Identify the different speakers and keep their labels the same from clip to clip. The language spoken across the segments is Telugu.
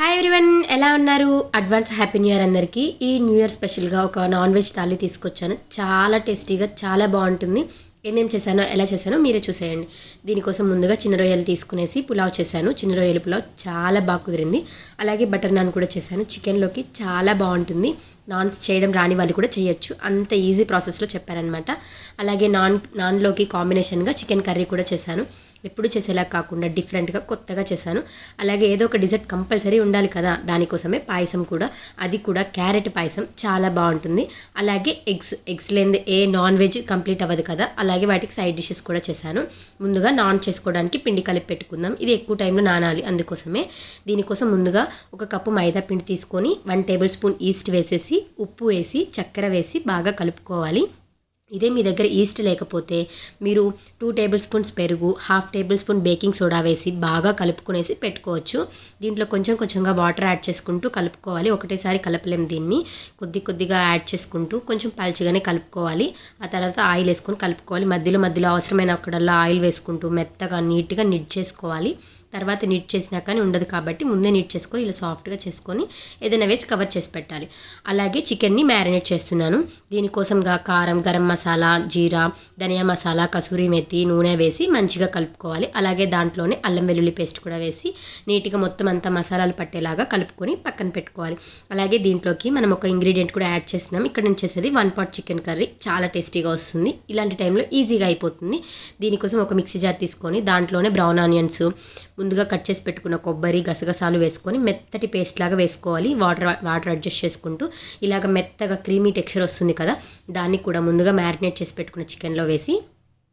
Speaker 1: హాయ్ ఎవ్రీవన్ ఎలా ఉన్నారు? అడ్వాన్స్ హ్యాపీ న్యూ ఇయర్ అందరికీ. ఈ న్యూ ఇయర్ స్పెషల్గా ఒక నాన్ వెజ్ థాలీ తీసుకొచ్చాను. చాలా టేస్టీగా చాలా బాగుంటుంది. ఏమేం చేశానో ఎలా చేశానో మీరే చూసేయండి. దీనికోసం ముందుగా చిన్న రొయ్యలు తీసుకునేసి పులావ్ చేశాను. చిన్న రొయ్యలు పులావ్ చాలా బాగా కుదిరింది. అలాగే బటర్ నాన్ కూడా చేశాను. చికెన్లోకి చాలా బాగుంటుంది. నాన్స్ చేయడం రాని వాళ్ళు కూడా చేయొచ్చు. అంత ఈజీ ప్రాసెస్లో చెప్పారనమాట అలాగే నాన్ నాన్లోకి కాంబినేషన్గా చికెన్ కర్రీ కూడా చేశాను. ఎప్పుడు చేసేలా కాకుండా డిఫరెంట్గా కొత్తగా చేశాను. అలాగే ఏదో ఒక డిజర్ట్ కంపల్సరీ ఉండాలి కదా దానికోసమే పాయసం కూడా. అది కూడా క్యారెట్ పాయసం చాలా బాగుంటుంది. అలాగే ఎగ్స్ ఎగ్స్ లేని ఏ నాన్ వెజ్ కంప్లీట్ అవ్వదు కదా అలాగే వాటికి సైడ్ డిషెస్ కూడా చేశాను. ముందుగా నాన్ చేసుకోవడానికి పిండి కలిపి పెట్టుకుందాం. ఇది ఎక్కువ టైంలో నానాలి అందుకోసమే. దీనికోసం ముందుగా ఒక కప్పు మైదా పిండి తీసుకొని వన్ టేబుల్ స్పూన్ ఈస్ట్ వేసేసి ఉప్పు వేసి చక్కెర వేసి బాగా కలుపుకోవాలి. ఇదే మీ దగ్గర ఈస్ట్ లేకపోతే మీరు టూ టేబుల్ స్పూన్స్ పెరుగు half tablespoon baking soda వేసి బాగా కలుపుకునేసి పెట్టుకోవచ్చు. దీంట్లో కొంచెం కొంచెంగా వాటర్ యాడ్ చేసుకుంటూ కలుపుకోవాలి. ఒకటేసారి కలపలేం దీన్ని. కొద్ది కొద్దిగా యాడ్ చేసుకుంటూ కొంచెం పల్చగానే కలుపుకోవాలి. ఆ తర్వాత ఆయిల్ వేసుకొని కలుపుకోవాలి. మధ్యలో మధ్యలో అవసరమైన అక్కడల్లా ఆయిల్ వేసుకుంటూ మెత్తగా నీట్గా నిడ్ చేసుకోవాలి. తర్వాత నీట్ చేసినా కానీ ఉండదు కాబట్టి ముందే నీట్ చేసుకొని ఇలా సాఫ్ట్గా చేసుకొని ఏదైనా వేసి కవర్ చేసి పెట్టాలి. అలాగే చికెన్ని మ్యారినేట్ చేస్తున్నాను. దీనికోసంగా కారం గరం మసాలా జీరా ధనియా మసాలా కసూరి మెత్తి నూనె వేసి మంచిగా కలుపుకోవాలి. అలాగే దాంట్లోనే అల్లం వెల్లుల్లి పేస్ట్ కూడా వేసి నీట్గా మొత్తం అంతా మసాలాలు పట్టేలాగా కలుపుకొని పక్కన పెట్టుకోవాలి. అలాగే దీంట్లోకి మనం ఒక ఇంగ్రీడియంట్ కూడా యాడ్ చేస్తున్నాం. ఇక్కడ నేను చేసేది వన్ పాట్ చికెన్ కర్రీ చాలా టేస్టీగా వస్తుంది. ఇలాంటి టైంలో ఈజీగా అయిపోతుంది. దీనికోసం ఒక మిక్సీ జార్ తీసుకొని దాంట్లోనే బ్రౌన్ ఆనియన్స్ ముందుగా కట్ చేసి పెట్టుకున్న కొబ్బరి గసగసాలు వేసుకొని మెత్తటి పేస్ట్ లాగా వేసుకోవాలి. వాటర్ వాటర్ అడ్జస్ట్ చేసుకుంటూ ఇలాగ మెత్తగా క్రీమీ టెక్స్చర్ వస్తుంది కదా దాన్ని కూడా ముందుగా మ్యారినేట్ చేసి పెట్టుకున్న చికెన్లో వేసి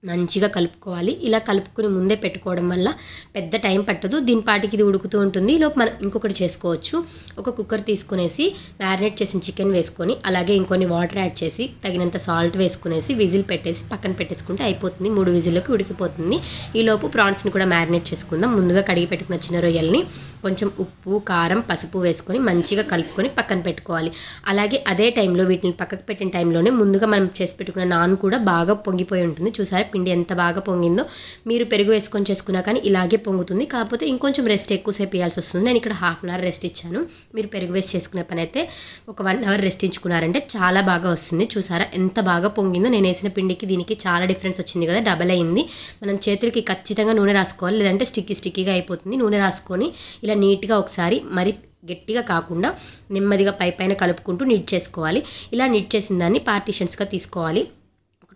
Speaker 1: మంచిగా కలుపుకోవాలి. ఇలా కలుపుకుని ముందే పెట్టుకోవడం వల్ల పెద్ద టైం పట్టదు. దీని పాటికి ఇది ఉడుకుతూ ఉంటుంది. లోపు మనం ఇంకొకటి చేసుకోవచ్చు. ఒక కుక్కర్ తీసుకునేసి మ్యారినేట్ చేసిన చికెన్ వేసుకొని అలాగే ఇంకొన్ని వాటర్ యాడ్ చేసి తగినంత సాల్ట్ వేసుకునేసి విజిల్ పెట్టేసి పక్కన పెట్టేసుకుంటే అయిపోతుంది. మూడు విజిల్లోకి ఉడికిపోతుంది. ఈ లోపు ప్రాన్స్ని కూడా మ్యారినేట్ చేసుకుందాం. ముందుగా కడిగి పెట్టుకున్న చిన్న రొయ్యల్ని కొంచెం ఉప్పు కారం పసుపు వేసుకొని మంచిగా కలుపుకొని పక్కన పెట్టుకోవాలి. అలాగే అదే టైంలో వీటిని పక్కకు పెట్టిన టైంలోనే ముందుగా మనం చేసి పెట్టుకున్న నాన్ కూడా బాగా పొంగిపోయి ఉంటుంది. చూసారా? పిండి ఎంత బాగా పొంగిందో మీరు పెరుగు వేసుకొని చేసుకున్నా కానీ ఇలాగే పొంగుతుంది. కాకపోతే ఇంకొంచెం రెస్ట్ ఎక్కువసేపు ఇవ్వాల్సి వస్తుంది. నేను ఇక్కడ హాఫ్ అన్ అవర్ రెస్ట్ ఇచ్చాను. మీరు పెరుగు వేసి చేసుకునే పని అయితే ఒక వన్ అవర్ రెస్ట్ ఇచ్చుకున్నారంటే చాలా బాగా వస్తుంది. చూసారా? ఎంత బాగా పొంగిందో. నేను వేసిన పిండికి దీనికి చాలా డిఫరెన్స్ వచ్చింది కదా. డబల్ అయింది. మనం చేతులకి ఖచ్చితంగా నూనె రాసుకోవాలి. లేదంటే స్టిక్కీ స్టిక్కీగా అయిపోతుంది. నూనె రాసుకొని ఇలా నీట్గా ఒకసారి మరి గట్టిగా కాకుండా నెమ్మదిగా పై పైన కలుపుకుంటూ నీట్ చేసుకోవాలి. ఇలా నీట్ చేసిన దాన్ని పార్టీషన్స్గా తీసుకోవాలి.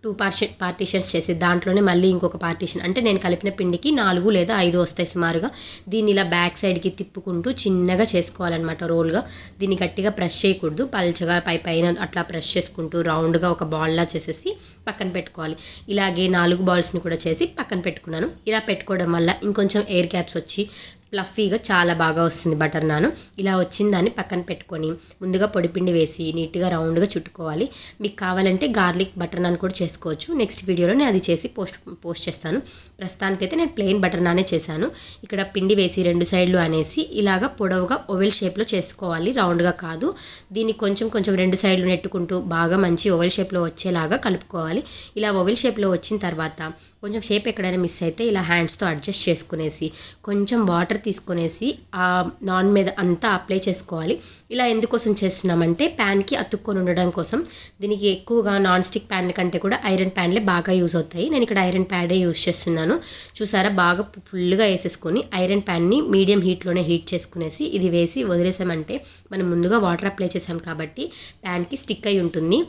Speaker 1: టూ పార్షన్ పార్టీషన్స్ చేసి దాంట్లోనే మళ్ళీ ఇంకొక పార్టీషన్. అంటే నేను కలిపిన పిండికి నాలుగు లేదా ఐదు వస్తాయి సుమారుగా. దీన్ని ఇలా బ్యాక్ సైడ్కి తిప్పుకుంటూ చిన్నగా చేసుకోవాలన్నమాట రోల్గా. దీన్ని గట్టిగా ప్రెస్ చేయకూడదు. పల్చగా పై పైన అట్లా ప్రెస్ చేసుకుంటూ రౌండ్గా ఒక బాల్లా చేసేసి పక్కన పెట్టుకోవాలి. ఇలాగే నాలుగు బాల్స్ని కూడా చేసి పక్కన పెట్టుకున్నాను. ఇలా పెట్టుకోవడం వల్ల ఇంకొంచెం ఎయిర్ క్యాప్స్ వచ్చి ఫ్లఫీగా చాలా బాగా వస్తుంది బటర్ నాన్. ఇలా వచ్చిన దాన్ని పక్కన పెట్టుకొని ముందుగా పొడిపిండి వేసి నీట్గా రౌండ్గా చుట్టుకోవాలి. మీకు కావాలంటే గార్లిక్ బటర్ నాన్ కూడా చేసుకోవచ్చు. నెక్స్ట్ వీడియోలో నేను అది చేసి పోస్ట్ పోస్ట్ చేస్తాను. ప్రస్తుతానికైతే నేను ప్లెయిన్ బటర్ నానే చేశాను. ఇక్కడ పిండి వేసి రెండు సైడ్లు అనేసి ఇలాగ పొడవుగా ఓవెల్ షేప్లో చేసుకోవాలి. రౌండ్గా కాదు. దీన్ని కొంచెం కొంచెం రెండు సైడ్లు నెట్టుకుంటూ బాగా మంచి ఓవెల్ షేప్లో వచ్చేలాగా కలుపుకోవాలి. ఇలా ఓవెల్ షేప్లో వచ్చిన తర్వాత కొంచెం షేప్ ఎక్కడైనా మిస్ అయితే ఇలా హ్యాండ్స్తో అడ్జస్ట్ చేసుకునేసి కొంచెం వాటర్ తీసుకునేసి ఆ నాన్ మీద అంతా అప్లై చేసుకోవాలి. ఇలా ఎందుకోసం చేస్తున్నామంటే ప్యాన్కి అతుక్కొని ఉండడం కోసం. దీనికి ఎక్కువగా నాన్ స్టిక్ ప్యాన్ల కంటే కూడా ఐరన్ ప్యాన్లే బాగా యూజ్ అవుతాయి. నేను ఇక్కడ ఐరన్ ప్యాడే యూజ్ చేస్తున్నాను. చూసారా? బాగా ఫుల్గా వేసేసుకొని ఐరన్ ప్యాన్ని మీడియం హీట్లోనే హీట్ చేసుకునేసి ఇది వేసి వదిలేసామంటే మనం ముందుగా వాటర్ అప్లై చేసాం కాబట్టి ప్యాన్కి స్టిక్ అయి ఉంటుంది.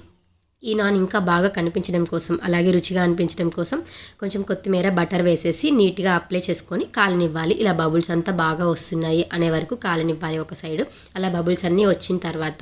Speaker 1: ఈ నాన్ ఇంకా బాగా కనిపించడం కోసం అలాగే రుచిగా అనిపించడం కోసం కొంచెం కొత్తిమీర బటర్ వేసేసి నీట్గా అప్లై చేసుకొని కాలనివ్వాలి. ఇలా బబుల్స్ అంతా బాగా వస్తున్నాయి అనే వరకు కాలనివ్వాలి ఒక సైడు. అలా బబుల్స్ అన్నీ వచ్చిన తర్వాత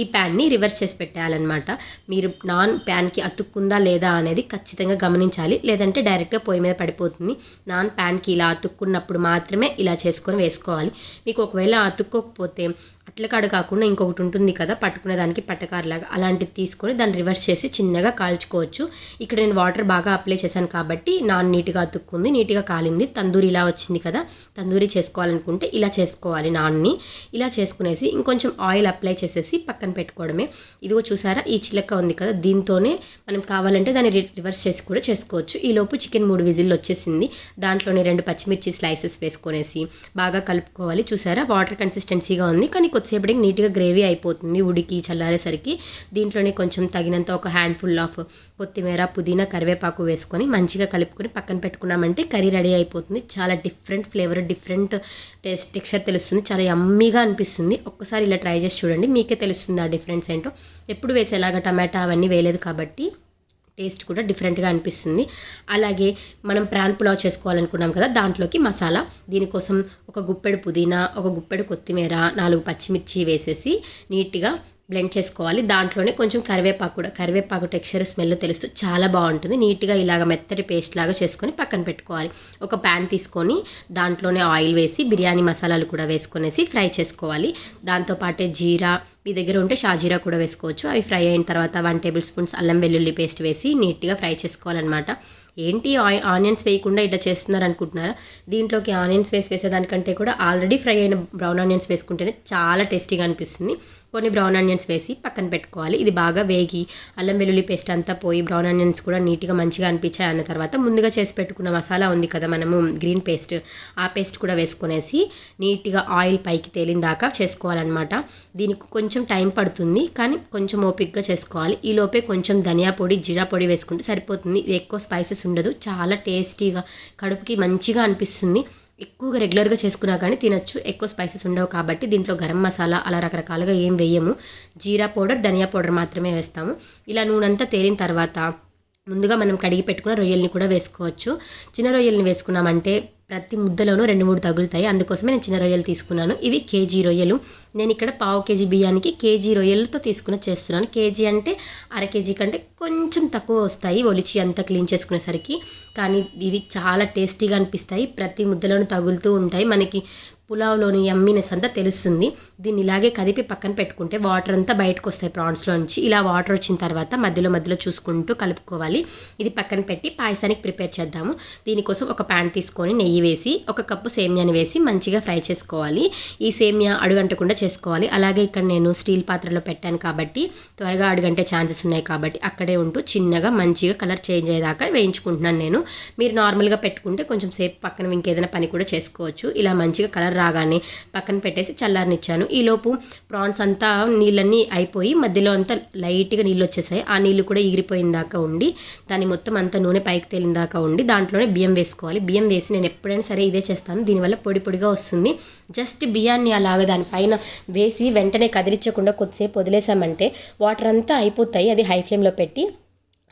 Speaker 1: ఈ ప్యాన్ని రివర్స్ చేసి పెట్టేయాలన్నమాట. మీరు నాన్ ప్యాన్కి అతుక్కుందా లేదా అనేది ఖచ్చితంగా గమనించాలి. లేదంటే డైరెక్ట్గా పొయ్యి మీద పడిపోతుంది. నాన్ ప్యాన్కి ఇలా అతుక్కున్నప్పుడు మాత్రమే ఇలా చేసుకొని వేసుకోవాలి. మీకు ఒకవేళ అతుక్కోకపోతే అట్ల కాడ కాకుండా ఇంకొకటి ఉంటుంది కదా పట్టుకునే దానికి పట్టకారులాగా అలాంటిది తీసుకొని దాన్ని రివర్స్ చేసి చిన్నగా కాల్చుకోవచ్చు. ఇక్కడ నేను వాటర్ బాగా అప్లై చేశాను కాబట్టి నాన్ నీట్గా అతుక్కుంది నీట్గా కాలింది. తందూరి ఇలా వచ్చింది కదా తందూరి చేసుకోవాలనుకుంటే ఇలా చేసుకోవాలి నాన్ని. ఇలా చేసుకునేసి ఇంకొంచెం ఆయిల్ అప్లై చేసేసి పక్కన పెట్టుకోవడమే. ఇదిగో చూసారా ఈ చిలక ఉంది కదా దీంతోనే మనం కావాలంటే దాన్ని రివర్స్ చేసి కూడా చేసుకోవచ్చు. ఈ లోపు చికెన్ మూడు విజిల్లు వచ్చేసింది. దాంట్లోనే రెండు పచ్చిమిర్చి స్లైసెస్ వేసుకొనేసి బాగా కలుపుకోవాలి. చూసారా వాటర్ కన్సిస్టెన్సీగా ఉంది. కానీ కొద్దిసేపటికి నీట్గా గ్రేవీ అయిపోతుంది ఉడికి చల్లారేసరికి. దీంట్లోనే కొంచెం తగినంత ఒక హ్యాండ్ఫుల్ ఆఫ్ కొత్తిమీర పుదీనా కరివేపాకు వేసుకొని మంచిగా కలుపుకొని పక్కన పెట్టుకున్నామంటే కర్రీ రెడీ అయిపోతుంది. చాలా different flavour different taste texture తెలుస్తుంది. చాలా యమ్మీగా అనిపిస్తుంది. ఒక్కసారి ఇలా ట్రై చేసి చూడండి. మీకే తెలుస్తుంది ఆ డిఫరెన్స్ ఏంటో. ఎప్పుడు వేసేలాగా టమాటా అవన్నీ వేయలేదు కాబట్టి. టేస్ట్ కూడా డిఫరెంట్గా అనిపిస్తుంది. అలాగే మనం ప్రాన్ పులావ్ చేసుకోవాలనుకున్నాం కదా దాంట్లోకి మసాలా. దీనికోసం ఒక గుప్పెడు పుదీనా ఒక గుప్పెడు కొత్తిమీర నాలుగు పచ్చిమిర్చి వేసేసి నీట్గా బ్లెండ్ చేసుకోవాలి. దాంట్లోనే కొంచెం కరివేపాకు కూడా కరివేపాకు టెక్స్చర్ స్మెల్ తెలుస్తూ చాలా బాగుంటుంది. నీట్గా ఇలాగ మెత్తటి పేస్ట్ లాగా చేసుకొని పక్కన పెట్టుకోవాలి. ఒక ప్యాన్ తీసుకొని దాంట్లోనే ఆయిల్ వేసి బిర్యానీ మసాలాలు కూడా వేసుకొనేసి ఫ్రై చేసుకోవాలి. దాంతోపాటే జీరా మీ దగ్గర ఉంటే షాజీరా కూడా వేసుకోవచ్చు. అవి ఫ్రై అయిన తర్వాత వన్ టేబుల్ స్పూన్స్ అల్లం వెల్లుల్లి పేస్ట్ వేసి నీట్గా ఫ్రై చేసుకోవాలన్నమాట. ఏంటి ఆనియన్స్ వేయకుండా ఇట్లా చేస్తున్నారు అనుకుంటున్నారా? దీంట్లోకి ఆనియన్స్ వేసి వేసేదానికంటే కూడా ఆల్రెడీ ఫ్రై అయిన బ్రౌన్ ఆనియన్స్ వేసుకుంటేనే చాలా టేస్టీగా అనిపిస్తుంది. కొన్ని బ్రౌన్ ఆనియన్స్ వేసి పక్కన పెట్టుకోవాలి. ఇది బాగా వేగి అల్లం వెల్లుల్లి పేస్ట్ అంతా పోయి బ్రౌన్ ఆనియన్స్ కూడా నీట్గా మంచిగా అనిపించాయి అన్న తర్వాత ముందుగా చేసి పెట్టుకున్న మసాలా ఉంది కదా మనము గ్రీన్ పేస్ట్. ఆ పేస్ట్ కూడా వేసుకునేసి నీట్గా ఆయిల్ పైకి తేలిన దాకా చేసుకోవాలన్నమాట. దీనికి కొంచెం కొంచెం టైం పడుతుంది కానీ కొంచెం ఓపిక్గా చేసుకోవాలి. ఈ లోపే కొంచెం ధనియా పొడి జీరా పొడి వేసుకుంటే సరిపోతుంది. ఇది ఎక్కువ స్పైసెస్ ఉండదు. చాలా టేస్టీగా కడుపుకి మంచిగా అనిపిస్తుంది. ఎక్కువగా రెగ్యులర్గా చేసుకున్నా కానీ తినొచ్చు. ఎక్కువ స్పైసెస్ ఉండవు కాబట్టి దీంట్లో గరం మసాలా అలా రకరకాలుగా ఏం వేయము. జీరా పౌడర్ ధనియా పౌడర్ మాత్రమే వేస్తాము. ఇలా నూనెంతా తేలిన తర్వాత ముందుగా మనం కడిగి పెట్టుకున్న రొయ్యల్ని కూడా వేసుకోవచ్చు. చిన్న రొయ్యల్ని వేసుకున్నామంటే ప్రతి ముద్దలోనూ రెండు మూడు తగులుతాయి. అందుకోసమే నేను చిన్న రొయ్యలు తీసుకున్నాను. ఇవి కేజీ రొయ్యలు. నేను ఇక్కడ పావు కేజీ బియ్యానికి కేజీ రొయ్యలతో తీసుకుని చేస్తున్నాను. కేజీ అంటే అర కేజీ కంటే కొంచెం తక్కువ వస్తాయి. ఒలిచి అంతా క్లీన్ చేసుకునేసరికి. కానీ ఇది చాలా టేస్టీగా అనిపిస్తాయి. ప్రతి ముద్దలోనూ తగులుతూ ఉంటాయి. మనకి పులావ్లోని ఎమ్మినెస్ అంతా తెలుస్తుంది. దీన్ని ఇలాగే కదిపి పక్కన పెట్టుకుంటే వాటర్ అంతా బయటకు వస్తాయి ప్రాన్స్లో నుంచి. ఇలా వాటర్ వచ్చిన తర్వాత మధ్యలో మధ్యలో చూసుకుంటూ కలుపుకోవాలి. ఇది పక్కన పెట్టి పాయసానికి ప్రిపేర్ చేద్దాము. దీనికోసం ఒక ప్యాన్ తీసుకొని నెయ్యి వేసి ఒక కప్పు సేమియాని వేసి మంచిగా ఫ్రై చేసుకోవాలి. ఈ సేమియా అడుగంటకుండా చేసుకోవాలి. అలాగే ఇక్కడ నేను స్టీల్ పాత్రలో పెట్టాను కాబట్టి త్వరగా అడుగంటే ఛాన్సెస్ ఉన్నాయి కాబట్టి అక్కడే ఉంటూ చిన్నగా మంచిగా కలర్ చేంజ్ అయ్యేదాకా వేయించుకుంటున్నాను నేను. మీరు నార్మల్గా పెట్టుకుంటే కొంచెం సేపు పక్కన ఇంకేదైనా పని కూడా చేసుకోవచ్చు. ఇలా మంచిగా కలర్ రాగానే పక్కన పెట్టేసి చల్లారనిచ్చాను. ఈలోపు ప్రాన్స్ అంతా నీళ్ళన్నీ అయిపోయి మధ్యలో అంతా లైట్గా నీళ్ళు వచ్చేసాయి ఆ నీళ్ళు కూడా ఎగిరిపోయిన దాకా ఉండి దాన్ని మొత్తం అంతా నూనె పైకి తేలిన దాకా ఉండి దాంట్లోనే బియ్యం వేసుకోవాలి. బియ్యం వేసి నేను ఎప్పుడైనా సరే ఇదే చేస్తాను. దీనివల్ల పొడి పొడిగా వస్తుంది. జస్ట్ బియ్యాన్ని అలాగ దానిపైన వేసి వెంటనే కదిలించకుండా కొద్దిసేపు వదిలేసామంటే వాటర్ అంతా అయిపోతాయి. అది హై ఫ్లేమ్లో పెట్టి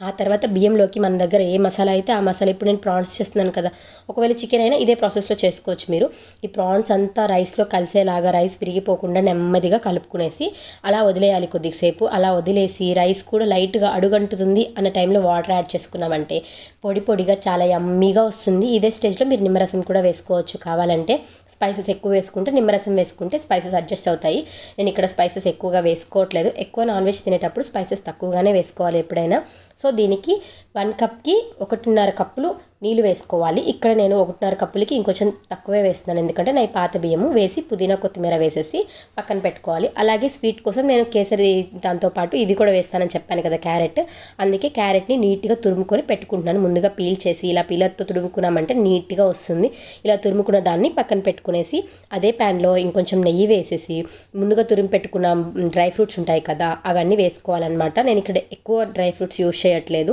Speaker 1: ఆ తర్వాత బియ్యంలోకి మన దగ్గర ఏ మసాలా అయితే ఆ మసాలా ఇప్పుడు నేను ప్రాన్స్ చేస్తున్నాను కదా ఒకవేళ చికెన్ అయినా ఇదే ప్రాసెస్లో చేసుకోవచ్చు మీరు. ఈ ప్రాన్స్ అంతా రైస్లో కలిసేలాగా రైస్ విరిగిపోకుండా నెమ్మదిగా కలుపుకునేసి అలా వదిలేయాలి కొద్దిసేపు. అలా వదిలేసి రైస్ కూడా లైట్గా అడుగంటుతుంది అన్న టైంలో వాటర్ యాడ్ చేసుకున్నామంటే పొడి పొడిగా చాలా యమ్మీగా వస్తుంది. ఇదే స్టేజ్లో మీరు నిమ్మరసం కూడా వేసుకోవచ్చు. కావాలంటే స్పైసెస్ ఎక్కువ వేసుకుంటే నిమ్మరసం వేసుకుంటే స్పైసెస్ అడ్జస్ట్ అవుతాయి. నేను ఇక్కడ స్పైసెస్ ఎక్కువగా వేసుకోవట్లేదు. ఎక్కువ నాన్ వెజ్ తినేటప్పుడు స్పైసెస్ తక్కువగానే వేసుకోవాలి ఎప్పుడైనా. సో దీనికి వన్ కప్కి ఒకటిన్నర కప్పులు నీళ్ళు వేసుకోవాలి. ఇక్కడ నేను ఒకటిన్నర కప్పులకి ఇంకొంచెం తక్కువే వేస్తున్నాను. ఎందుకంటే నా పాత బియ్యము వేసి పుదీనా కొత్తిమీర వేసేసి పక్కన పెట్టుకోవాలి. అలాగే స్వీట్ కోసం నేను కేసరి దాంతోపాటు ఇవి కూడా వేస్తానని చెప్పాను కదా క్యారెట్. అందుకే క్యారెట్ని నీట్గా తురుముకొని పెట్టుకుంటున్నాను. ముందుగా పీల్ చేసి ఇలా పీలర్తో తురుముకున్నామంటే నీట్గా వస్తుంది. ఇలా తురుముకున్న దాన్ని పక్కన పెట్టుకునేసి అదే ప్యాన్లో ఇంకొంచెం నెయ్యి వేసేసి ముందుగా తురిమి పెట్టుకున్న డ్రై ఫ్రూట్స్ ఉంటాయి కదా అవన్నీ వేసుకోవాలన్నమాట. నేను ఇక్కడ ఎక్కువ డ్రై ఫ్రూట్స్ యూజ్ చేయట్లేదు.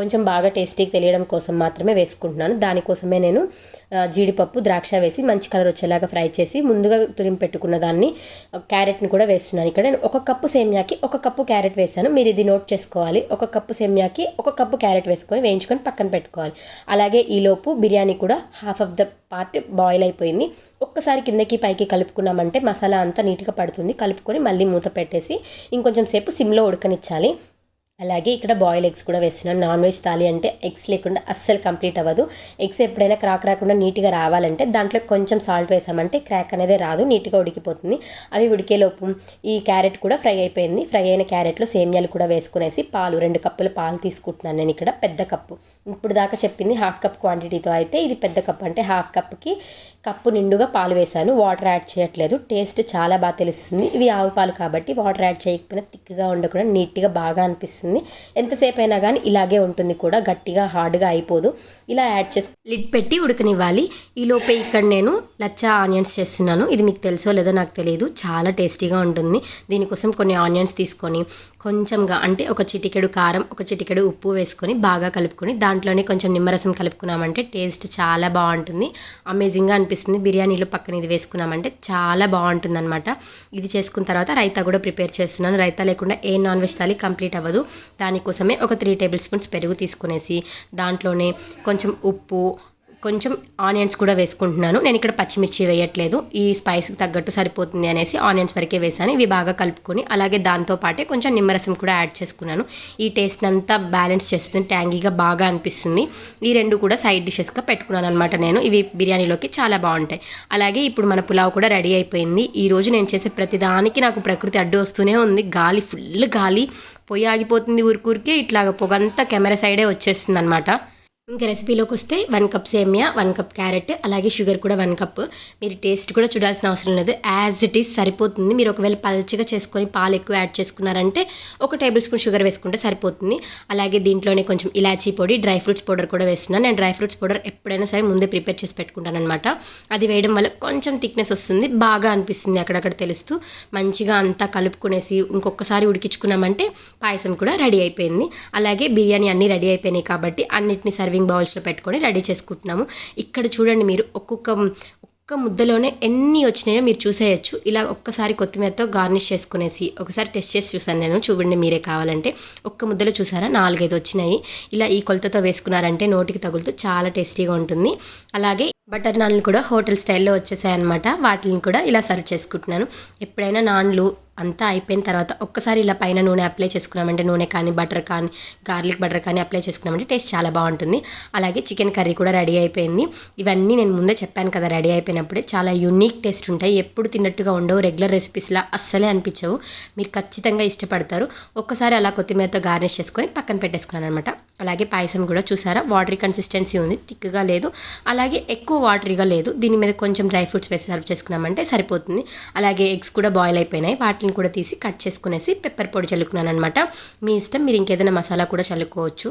Speaker 1: కొంచెం బాగా టేస్టీగా తెలియడం కోసం మాత్రమే వేసుకుంటున్నాను. దానికోసమే నేను జీడిపప్పు ద్రాక్ష వేసి మంచి కలర్ వచ్చేలాగా ఫ్రై చేసి ముందుగా తురిమి పెట్టుకున్న దాన్ని క్యారెట్ని కూడా వేస్తున్నాను. ఇక్కడ నేను ఒక కప్పు సేమియాకి ఒక కప్పు క్యారెట్ వేసాను మీరు ఇది నోట్ చేసుకోవాలి. ఒక కప్పు సేమియాకి ఒక కప్పు క్యారెట్ వేసుకొని వేయించుకొని పక్కన పెట్టుకోవాలి. అలాగే ఈలోపు బిర్యానీ కూడా half of the part boil అయిపోయింది. ఒక్కసారి కిందకి పైకి కలుపుకున్నామంటే మసాలా అంతా నీట్గా పడుతుంది. కలుపుకొని మళ్ళీ మూత పెట్టేసి ఇంకొంచెం సేపు సిమ్లో ఉడకనిచ్చాలి. అలాగే ఇక్కడ బాయిల్ ఎగ్స్ కూడా వేస్తున్నాను నాన్ వెజ్ థాలి అంటే ఎగ్స్ లేకుండా అస్సలు కంప్లీట్ అవ్వదు. ఎగ్స్ ఎప్పుడైనా క్రాక్ రాకుండా నీట్గా రావాలంటే దాంట్లో కొంచెం సాల్ట్ వేసామంటే క్రాక్ అనేది రాదు నీట్గా ఉడికిపోతుంది. అవి ఉడికేలోపు ఈ క్యారెట్ కూడా ఫ్రై అయిపోయింది. ఫ్రై అయిన క్యారెట్లో సేమ్యాలు కూడా వేసుకునేసి పాలు రెండు కప్పుల పాలు తీసుకుంటున్నాను నేను ఇక్కడ పెద్ద కప్పు. ఇప్పుడు దాకా చెప్పింది హాఫ్ కప్ క్వాంటిటీతో అయితే ఇది పెద్ద కప్ అంటే హాఫ్ కప్కి కప్పు నిండుగా పాలు వేశాను. వాటర్ యాడ్ చేయట్లేదు. టేస్ట్ చాలా బాగా తెలుస్తుంది. ఇవి ఆవు పాలు కాబట్టి వాటర్ యాడ్ చేయకపోయినా థిక్గా ఉండకుండా నీట్గా బాగా అనిపిస్తుంది. ఎంతసేపు అయినా కానీ ఇలాగే ఉంటుంది కూడా. గట్టిగా హార్డ్గా అయిపోదు. ఇలా యాడ్ చేసి లిడ్ పెట్టి ఉడకనివ్వాలి. ఈ లోపే ఇక్కడ నేను లచ్చా ఆనియన్స్ చేస్తున్నాను. ఇది మీకు తెలుసో లేదో నాకు తెలియదు చాలా టేస్టీగా ఉంటుంది. దీనికోసం కొన్ని ఆనియన్స్ తీసుకొని కొంచెంగా అంటే ఒక చిటికెడు కారం ఒక చిటికెడు ఉప్పు వేసుకొని బాగా కలుపుకొని దాంట్లోనే కొంచెం నిమ్మరసం కలుపుకున్నామంటే టేస్ట్ చాలా బాగుంటుంది. అమేజింగ్గా అనిపిస్తుంది. బిర్యానీలో పక్కన ఇది వేసుకున్నామంటే చాలా బాగుంటుంది అనమాట ఇది చేసుకున్న తర్వాత రైతా కూడా ప్రిపేర్ చేస్తున్నాను. రైతా లేకుండా ఏ నాన్ వెజ్ థాలి కంప్లీట్ అవ్వదు. దానికోసమే ఒక త్రీ టేబుల్ స్పూన్స్ పెరుగు తీసుకునేసి దాంట్లోనే కొంచెం ఉప్పు కొంచెం ఆనియన్స్ కూడా వేసుకుంటున్నాను. నేను ఇక్కడ పచ్చిమిర్చి వేయట్లేదు. ఈ స్పైస్కి తగ్గట్టు సరిపోతుంది అనేసి ఆనియన్స్ వరకే వేసాను. ఇవి బాగా కలుపుకొని అలాగే దాంతోపాటే కొంచెం నిమ్మరసం కూడా యాడ్ చేసుకున్నాను. ఈ టేస్ట్ అంతా బ్యాలెన్స్ చేస్తుంది. ట్యాంగీగా బాగా అనిపిస్తుంది. ఈ రెండు కూడా సైడ్ డిషెస్గా పెట్టుకున్నాను అనమాట నేను. ఇవి బిర్యానీలోకి చాలా బాగుంటాయి. అలాగే ఇప్పుడు మన పులావ్ కూడా రెడీ అయిపోయింది. ఈరోజు నేను చేసే ప్రతిదానికి నాకు ప్రకృతి అడ్డు వస్తూనే ఉంది. గాలి ఫుల్ గాలి. పొయ్యి ఆగిపోతుంది ఊరికూరికే. ఇట్లాగ పొగంతా కెమెరా సైడే వచ్చేస్తుంది అనమాట ఇంకా రెసిపీలోకి వస్తే వన్ కప్ సేమియా వన్ కప్ క్యారెట్ అలాగే షుగర్ కూడా వన్ కప్. మీరు టేస్ట్ కూడా చూడాల్సిన అవసరం లేదు. యాజ్ ఇట్ ఈస్ సరిపోతుంది. మీరు ఒకవేళ పల్చగా చేసుకొని పాలు ఎక్కువ యాడ్ చేసుకున్నారంటే ఒక టేబుల్ స్పూన్ షుగర్ వేసుకుంటే సరిపోతుంది. అలాగే దీంట్లోనే కొంచెం ఇలాచీ పొడి డ్రై ఫ్రూట్స్ పౌడర్ కూడా వేస్తున్నాను. నేను డ్రై ఫ్రూట్స్ పౌడర్ ఎప్పుడైనా సరే ముందే ప్రిపేర్ చేసి పెట్టుకుంటాను అనమాట అది వేయడం వల్ల కొంచెం థిక్నెస్ వస్తుంది. బాగా అనిపిస్తుంది అక్కడక్కడ తెలుస్తూ. మంచిగా అంతా కలుపుకునేసి ఇంకొకసారి ఉడికించుకున్నామంటే పాయసం కూడా రెడీ అయిపోయింది. అలాగే బిర్యానీ అన్నీ రెడీ అయిపోయినాయి కాబట్టి అన్నిటిని సర్వింగ్ బౌల్స్లో పెట్టుకొని రెడీ చేసుకుంటున్నాము. ఇక్కడ చూడండి మీరు ఒక్కొక్క ఒక్క ముద్దలోనే ఎన్ని వచ్చినాయో మీరు చూసేయచ్చు. ఇలా ఒక్కసారి కొత్తిమీరతో గార్నిష్ చేసుకునేసి ఒకసారి టెస్ట్ చేసి చూసాను నేను. చూడండి మీరే కావాలంటే. ఒక్క ముద్దలో చూసారా? నాలుగైదు వచ్చినాయి. ఇలా ఈ కొలతతో వేసుకున్నారంటే నోటికి తగులుతూ చాలా టేస్టీగా ఉంటుంది. అలాగే బటర్ నాన్లు కూడా హోటల్ స్టైల్లో వచ్చేసాయి అనమాట వాటిని కూడా ఇలా సర్వ్ చేసుకుంటున్నాను. ఎప్పుడైనా నాన్లు అంతా అయిపోయిన తర్వాత ఒక్కసారి ఇలా పైన నూనె అప్లై చేసుకున్నామంటే నూనె కానీ బటర్ కానీ గార్లిక్ బటర్ కానీ అప్లై చేసుకున్నామంటే టేస్ట్ చాలా బాగుంటుంది. అలాగే చికెన్ కర్రీ కూడా రెడీ అయిపోయింది. ఇవన్నీ నేను ముందే చెప్పాను కదా రెడీ అయిపోయినప్పుడే. చాలా యూనిక్ టేస్ట్ ఉంటాయి. ఎప్పుడు తిన్నట్టుగా ఉండవు. రెగ్యులర్ రెసిపీస్లా అస్సలే అనిపించవు. మీరు ఖచ్చితంగా ఇష్టపడతారు. ఒక్కసారి అలా కొత్తిమీరతో గార్నిష్ చేసుకొని పక్కన పెట్టేసుకున్నాను అనమాట అలాగే పాయసం కూడా చూసారా? వాటరీ కన్సిస్టెన్సీ ఉంది. థిక్గా లేదు. అలాగే ఎక్కువ వాటరీగా లేదు. దీని మీద కొంచెం డ్రై ఫ్రూట్స్ వేసి సర్వ్ చేసుకున్నామంటే సరిపోతుంది. అలాగే ఎగ్స్ కూడా బాయిల్ అయిపోయినాయి. వాటిని వాటిని కూడా తీసి కట్ చేసుకునేసి పెప్పర్ పొడి చల్లుకున్నాను అనమాట మీ ఇష్టం మీరు ఇంకేదైనా మసాలా కూడా చల్లుకోవచ్చు.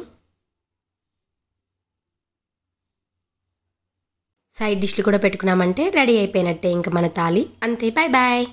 Speaker 1: సైడ్ డిష్లు కూడా పెట్టుకున్నామంటే రెడీ అయిపోయినట్టే ఇంకా మన తాలి. అంతే బాయ్ బాయ్.